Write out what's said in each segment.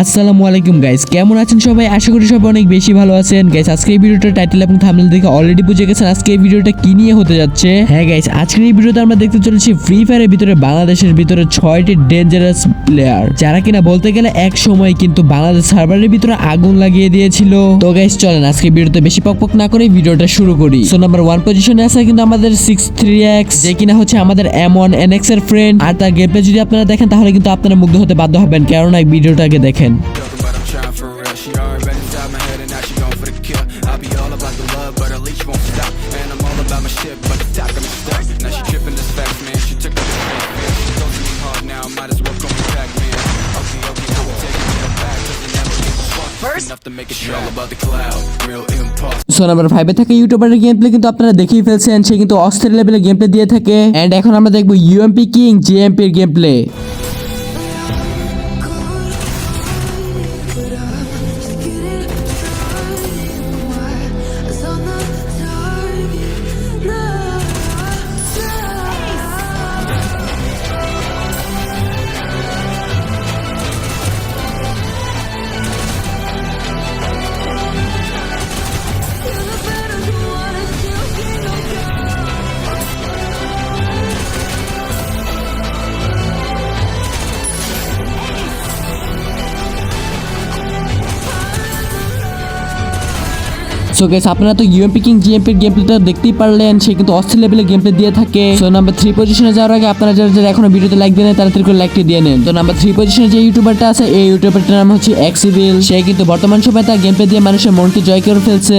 আসসালামু আলাইকুম গাইস কেমন আছেন সবাই? আশা করি সবাই অনেক বেশি ভালো আছেন। গাইস আজকে এই ভিডিওটা টাইটেল এবং থাম্বনেল দেখে অলরেডি বুঝে গেছেন আজকে এই ভিডিওটা কি নিয়ে হতে যাচ্ছে। হ্যাঁ গাইস আজকের এই ভিডিওতে আমরা দেখতে চলেছি ফ্রি ফায়ারের ভিতরে বাংলাদেশের ভিতরে ছয়টি ডেঞ্জারাস প্লেয়ার যারা কিনা বলতে গেলে এক সময় কিন্তু বাংলাদেশ সার্ভারের ভিতরে আগুন লাগিয়ে দিয়েছিল। তো গাইস চলেন আজকে ভিডিওতে বেশি পকপক না করে ভিডিওটা শুরু করি। সো নাম্বার ওয়ান পজিশনে আছে কিন্তু আমাদের সিক্স থ্রি এক্স যে কিনা হচ্ছে আমাদের এম ওয়ান এন এক্সের ফ্রেন্ড আর তার গেমপ্লে যদি আপনারা দেখেন, তাহলে কিন্তু আপনারা মুগ্ধ হতে বাধ্য হবেন। কেননা ভিডিওটাকে দেখেন। Ken. ইউটিউবারের গেম প্লে কিন্তু আপনারা দেখেই ফেলছেন। সে কিন্তু অস্থির লেভেলের গেম প্লে দিয়ে থাকে। অ্যান্ড এখন আমরা দেখব ইউএমপি কিং জিএমপির গেম প্লে সো গেস আপনারা তো ইউএমপি কিং জিএমপি এর গেম প্লেটা দেখতেই পারলেন। সে কিন্তু অস্থির লেভেলের গেম প্লে দিয়ে থাকে। সো নাম্বার থ্রি পজিশনে যাওয়ার আগে আপনারা যারা যারা এখনও ভিডিওতে লাইক দেন তাড়াতাড়ি করে লাইকটি দিয়ে নেন। তো নাম্বার থ্রি পজিশনে যে ইউটিউবারটা আছে, এই ইউটিউবারটার নাম হচ্ছে এক্সিভিল সে কিন্তু বর্তমান সময়ে তার গেম প্লে দিয়ে মানুষের মনকে জয় করে ফেলছে.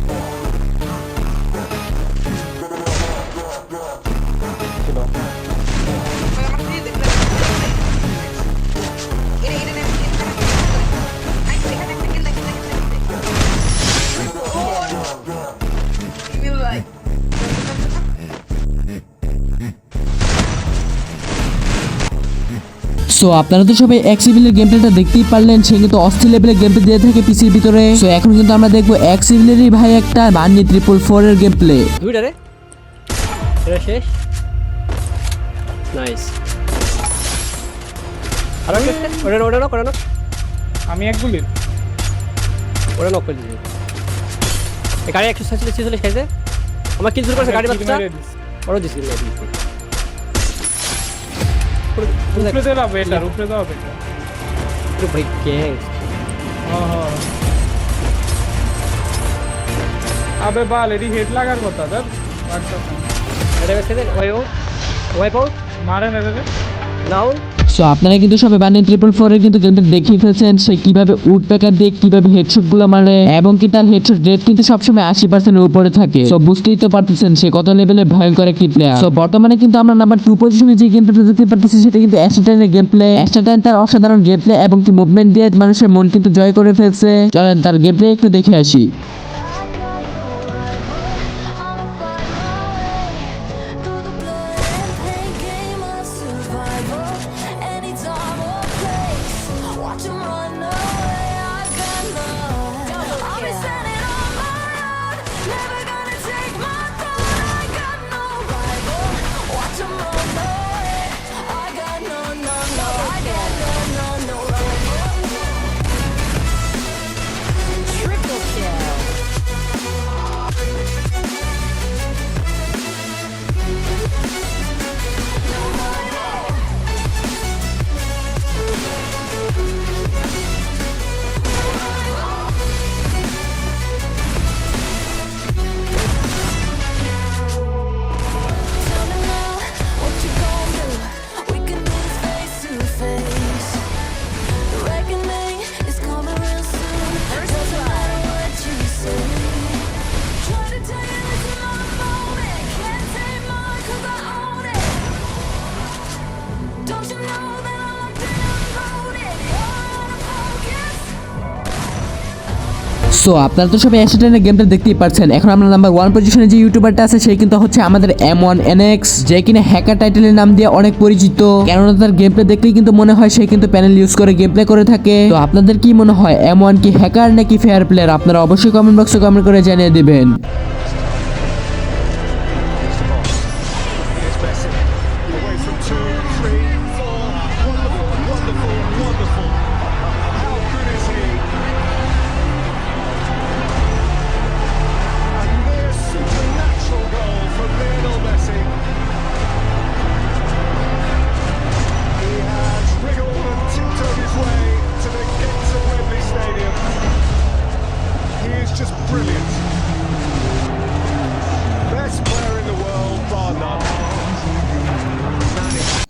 সো আপনারা তো সবাই এক্সিভিলের গেম প্লেটা দেখতেই পারলেন সে কিন্তু অস্থির লেভেলের গেম প্লে দিয়ে থাকে পিসির ভিতরে। সো এখন কিন্তু আমরা দেখব এক্সিভিলেরই ভাই একটা বান্নি ট্রিপল ফোর এর গেম প্লে দুইটা রে। এটা শেষ। নাইস আর ওটা ওটা নক ওটা নক আমি এক গুলির। ওটা নক করে দিয়েছি এই গাড়ি একশো ছেচল্লিশ ছেচল্লিশ খাইছে। আমার শুরু করেছে? গাড়ি বাচ্চা? ওরও দিছি। ऊपर से ला बेटा ऊपर से बेटा। अरे भाई क्या है हाँ, हाँ। अबे बाल एडी हेड लगा कर बता दर अरे वैसे दे वाइप आउट वाइप आउट मारे ना दे डाउन সো আপনারা কিন্তু সবাই বান্নি ট্রিপল ফোর কিন্তু গেমটা দেখিয়ে ফেলছেন সে কীভাবে উড প্যাকার দিয়ে, কীভাবে হেডশটগুলো মারে, এবং কি তার হেডশট রেট কিন্তু সবসময় আশি পার্সেন্টের উপরে থাকে। তো বুঝতেই তো পারতেছেন সে কত লেভেলে ভয়ঙ্কর একটি প্লেয়ার তো বর্তমানে কিন্তু আমরা নাম্বার টু পজিশনে যে গেমটা দেখতে পারতেছি, সেটা কিন্তু অ্যাস্টাটাইনের গেম প্লে অ্যাস্টাটাইন তার অসাধারণ গেম প্লে এবং কি মুভমেন্ট দিয়ে মানুষের মন কিন্তু জয় করে ফেলছে। চলেন তার গেম প্লে একটু দেখে আসি। Justice. সো, আপনারা তো সবাই অ্যাসেটেনের গেমটা দেখতেই পাচ্ছেন এখন আমরা নাম্বার ওয়ান পজিশনে যে ইউটিউবারটা আছে সেই কিন্তু হচ্ছে আমাদের এম ওয়ান এনএক্স যে কিনা হ্যাকার টাইটেলের নাম দিয়ে অনেক পরিচিত। কেননা তার গেম প্লে দেখলেই কিন্তু মনে হয় সে কিন্তু প্যানেল ইউজ করে গেম প্লে করে থাকে। তো আপনাদের কি মনে হয় এম ওয়ান কি হ্যাকার নাকি ফেয়ার প্লেয়ার আপনারা অবশ্যই কমেন্ট বক্সে কমেন্ট করে জানিয়ে দিবেন।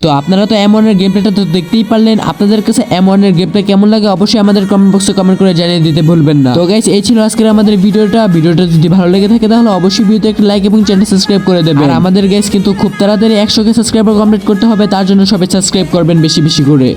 তো আপনারা তো এম ওয়ানের গেম প্লেটা তো দেখতেই পারলেন। আপনাদের কাছে এম ওয়ানের গেম প্লে কেমন লাগে অবশ্যই আমাদের কমেন্ট বক্সে কমেন্ট করে জানিয়ে দিতে ভুলবেন না। তো গাইস এই ছিল আজকের আমাদের ভিডিওটা। ভিডিওটা যদি ভালো লেগে থাকে তাহলে অবশ্যই ভিডিওতে একটা লাইক এবং চ্যানেল সাবস্ক্রাইব করে দেবেন। আর আমাদের গাইস কিন্তু খুব তাড়াতাড়ি একশো কে সাবস্ক্রাইবার কমপ্লিট করতে হবে, তার জন্য সবাই সাবস্ক্রাইব করবেন বেশি বেশি করে।